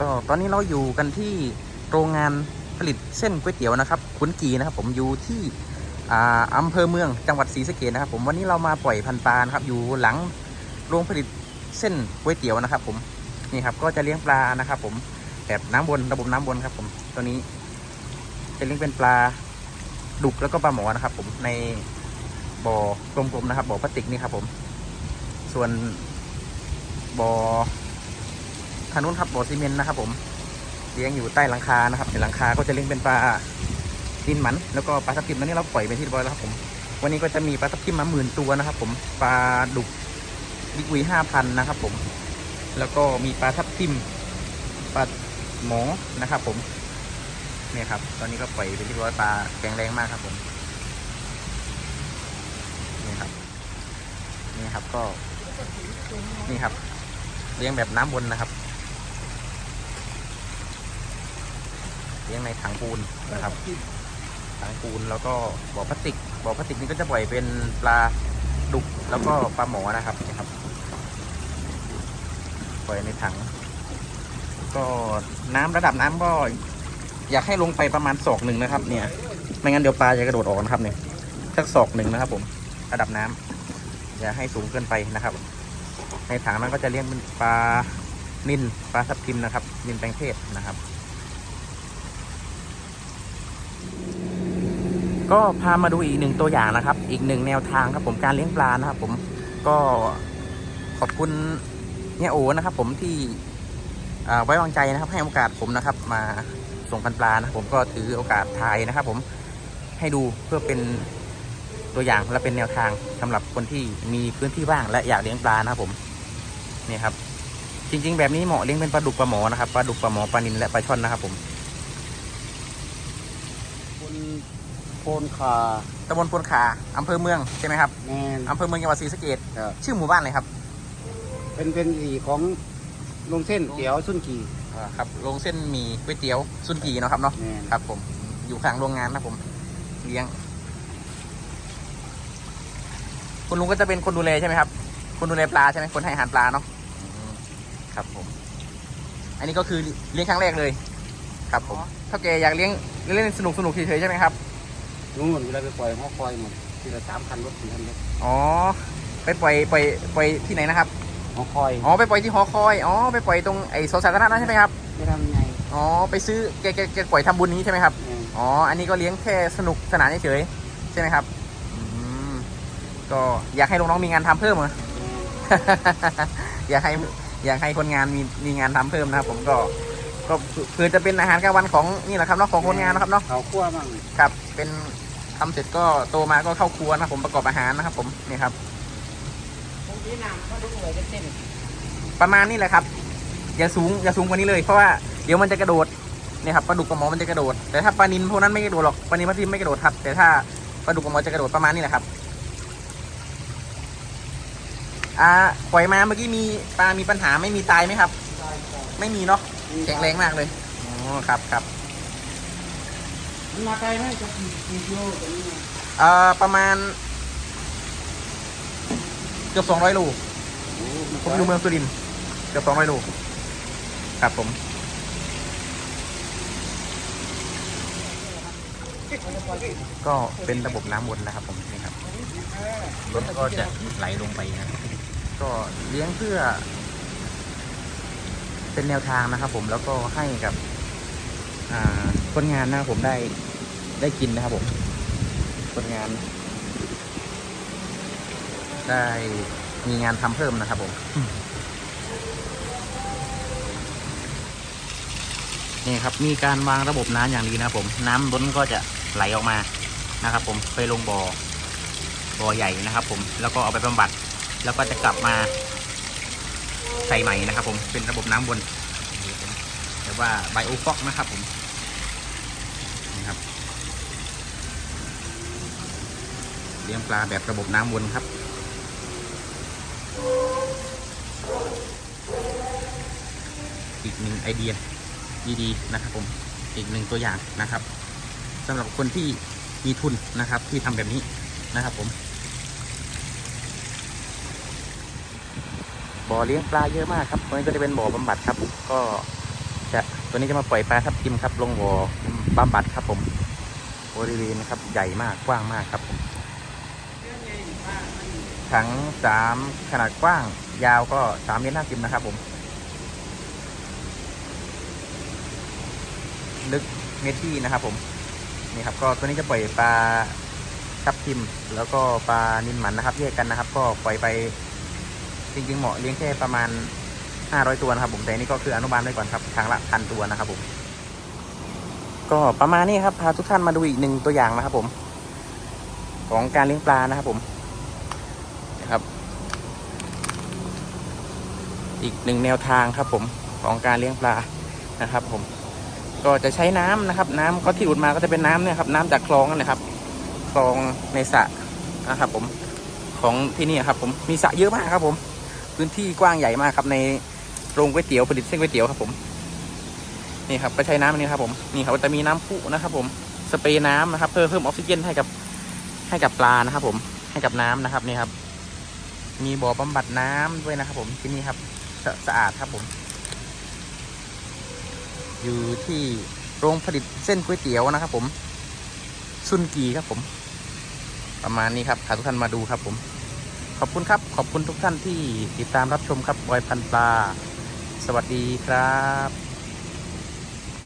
ก็ตอนนี้เราอยู่กันที่โรงงานผลิตเส้นก๋วยเตี๋ยวนะครับขุนกีนะครับ ผมอยู่ที่อ่าอำเภอเมืองจังหวัดศรีสะเกษนะครับ ผมวันนี้เรามาปล่อยพันปลานะครับ อยู่หลังโรงผลิตเส้นก๋วยเตี๋ยวนะครับ ผมนี่ครับก็จะเลี้ยงปลานะครับ ผมแบบน้ำวนระบบน้ำวนครับ ผมตัวนี้จะเลี้ยงเป็นปลาดุกแล้วก็ปลาหมอนะครับ ผมในบ่อกลมๆนะครับบ่อพลาสติกนี่ครับ ผม ส่วนบ่อ ทางนู้นครับบ่อซีเมนต์นะครับ ผมเลี้ยงอยู่ใต้หลังคานะครับในหลังคาก็จะเลี้ยงเป็นปลาดินหมัน แล้วก็ปลาทับทิมตอนนี้เราปล่อยไปที่บร้อยแล้วครับผมวันนี้ก็จะมีปลาทับทิมมาหมื่นตัวนะครับ ผมปลาดุกบิ๊กวีห้าพันนะครับ ผม แล้วก็มีปลาทับทิมปลาหมอนะครับ ผมเนี่ยครับ ตอนนี้ก็ปล่อยเป็นที่ร้อยปลาแข็งแรงมากครับ ผมนี่ครับนี่ครับก็นี่ครับ เลี้ยงแบบน้ำวนนะครับ ลี้ยงในถังปูนนะครับถังปูนแล้วก็บ่อพลาสติกบ่อพลาสติกนี่ก็จะปล่อยเป็นปลาดุกแล้วก็ปลาหมอนะครับนี่ครับ ปล่อยในถัง ก็น้ำระดับน้ำก็อยากให้ลงไปประมาณศอกหนึ่งนะครับ เนี่ย ไม่งั้นเดี๋ยวปลาจะกระโดดออกนะครับเนี่ยสักศอกหนึ่งนะครับผมระดับน้ำอย่าให้สูงเกินไปนะครับ ในถังนั้นก็จะเลี้ยงเป็นปลานินปลาทับทิมนะครับนินแปลงเพศนะครับ ก็พามาดูอีกหนึ่งตัวอย่างนะครับ อีกหนึ่งแนวทางครับผมการเลี้ยงปลานะครับ ผมก็ขอบคุณเนี่ยโอนะครับ ผมที่ไว้วางใจนะครับ ให้โอกาสผมนะครับ มาส่งพันปลานะผมก็ถือโอกาสถ่ายนะครับ ผมให้ดูเพื่อเป็นตัวอย่างและเป็นแนวทางสำหรับคนที่มีพื้นที่ว่างและอยากเลี้ยงปลานะครับ ผมนี่ครับ จริง ๆ แบบนี้เหมาะเลี้ยงเป็นปลาดุกปลาหมอนะครับปลาดุกปลาหมอปลานิลและปลาช่อนนะครับ ผม คนโพนขาตำบลพวนขาอำเภอเมืองใช่ไหมครับแมนอำเภอเมืองจังหวัดศรีสะเกษครับชื่อหมู่บ้านเลยครับเป็นเป็นสีของลงเส้นเตี๋ยวสุนกีอ่าครับโรงเส้นหมีก๋วยเตี๋ยวซุนกีเนาะครับเนาะ แมนครับผมอยู่ข้างโรงงานนะครับผม เลี้ยง คุณลุงก็จะเป็นคนดูแลใช่ไหมครับ คนดูแลปลาใช่ไหมคนให้อาหารปลาเนาะอืมครับผม อันนี้ก็คือเลี้ยงครั้งแรกเลย ครับผมถ้าแกอยากเลี้ยงเล่นๆสนุกสนุกๆเฉยๆใช่ไหมครับนู่นเวลาไปปล่อยหอคอยหมดทีละสามคันรถสี่คันรถอ๋อไปปล่อยปล่อยปล่อยที่ไหนนะครับหอคอยอ๋อไปปล่อยที่หอคอยอ๋อไปปล่อยตรงไอ้สวนสาธารณะนั่นใช่ไหมครับไม่ทำยังไงอ๋อไปซื้อแกแกแกปล่อยทำบุญนี้ใช่ไหมครับแมนอ๋ออันนี้ก็เลี้ยงแค่สนุกสนานเฉยๆใช่ไหมครับอืมก็อยากให้น้องๆมีงานทำเพิ่มเหรออยากให้อยากให้คนงานมีมีงานทำเพิ่มนะครับผมก็ ก็คือจะเป็นอาหารกลางวันของนี่แหละครับเนาะของคนงานนะครับเนาะเขาคั่วบ้างครับ เป็นทำเสร็จก็โตมาก็เข้าครัวนะครับผมประกอบอาหารนะครับ ผมนี่ครับตรงนี้น้ำก็ลุกเลยจะเต้นประมาณนี้แหละครับ อย่าสูงอย่าสูงกว่านี้เลย เพราะว่าเดี๋ยวมันจะกระโดดเนี่ยครับปลาดุกปลาหมอมันจะกระโดด แต่ถ้าปลานินพวกนั้นไม่กระโดดหรอกปลานินพัททิมไม่กระโดดครับ แต่ถ้าปลาดุกปลาหมอจะกระโดดประมาณนี้แหละครับอ่าปล่อยมาเมื่อกี้มีปลามีปัญหาไม่มีตายไหมครับ ไม่มีเนาะแข็งแรงมากเลยอ๋อครับครับมันมาไกลไหมจะกี่กี่กิโลตรงนี้นะเอ่อประมาณ เกือบสองร้อยโลโอ้ผมอยู่เมืองสุรินทร์เกือบสองร้อยโลครับผมก็เป็นระบบน้ำวนนะครับผมนี่ครับรถก็จะไหลลงไปนะครับก็เลี้ยงเพื่อ เป็นแนวทางนะครับผมแล้วก็ให้กับคนงานนะครับผมได้ได้กินนะครับผมคนงาน ได้มีงานทำเพิ่มนะครับผมนี่ครับมีการวางระบบน้ำอย่างดีนะครับผม น้ำล้นก็จะไหลออกมานะครับ ผมไปลงบ่อบ่อใหญ่นะครับ ผมแล้วก็เอาไปบำบัด แล้วก็จะกลับมา ใส่ใหม่นะครับ ผมเป็นระบบน้ำวนเรียกว่าไบโอฟอกนะครับผมนี่ครับเลี้ยงปลาแบบระบบน้ำวนครับอีกหนึ่งไอเดียดีๆนะครับ ผมอีกหนึ่งตัวอย่างนะครับสำหรับคนที่มีทุนนะครับ ที่ทำแบบนี้นะครับผม บ่อเลี้ยงปลาเยอะมากครับตรงนี้ก็จะเป็นบ่อบำบัดครับ ก็จะตัวนี้จะมาปล่อยปลาทับทิมครับ ลงบ่อบำบัดครับผมบริเวณนะครับ ใหญ่มากกว้างมากครับผมถังสามขนาดกว้าง ยาวก็สามเมตรห้าสิบนะครับ ผม ลึกเมตรที่นะครับ ผมนี่ครับ ก็ตัวนี้จะปล่อยปลาทับทิม แล้วก็ปลานินหมันนะครับแยกกันนะครับ ก็ปล่อยไป จริง ๆ เหมาะเลี้ยงแค่ประมาณ 500 ตัวนะครับผมแต่นี่ก็คืออนุบาลไว้ก่อนครับครั้งละพันตัวนะครับผม ก็ประมาณนี้ครับพาทุกท่านมาดูอีกหนึ่งตัวอย่างนะครับผม ของการเลี้ยงปลานะครับผมนะครับ อีกหนึ่งแนวทางครับผมของการเลี้ยงปลานะครับ ผม ก็จะใช้น้ำนะครับ น้ำก็ที่อุดมาก็จะเป็นน้ำเนี่ยครับน้ำจากคลองนะครับคลองในสระนะครับผมของที่นี่ครับผมมีสระเยอะมากครับผม พื้นที่กว้างใหญ่มากครับในโรงก๋วยเตี๋ยวผลิตเส้นก๋วยเตี๋ยวครับผมนี่ครับก็ใช้น้ำอันนี้ครับผมนี่ครับจะมีน้ำพุนะครับผมสเปรย์น้ำนะครับ เพื่อเพิ่มออกซิเจนให้กับให้กับปลานะครับ ผมให้กับน้ำนะครับนี่ครับ มีบ่อบำบัดน้ำด้วยนะครับ ผมที่นี่ครับสะสะอาดครับผม อยู่ที่โรงผลิตเส้นก๋วยเตี๋ยวนะครับ ผมซุนกีครับผม ประมาณนี้ครับพาทุกท่านมาดูครับผม ขอบคุณครับ ขอบคุณทุกท่านที่ติดตามรับชมครับบอยพันปลา สวัสดีครับ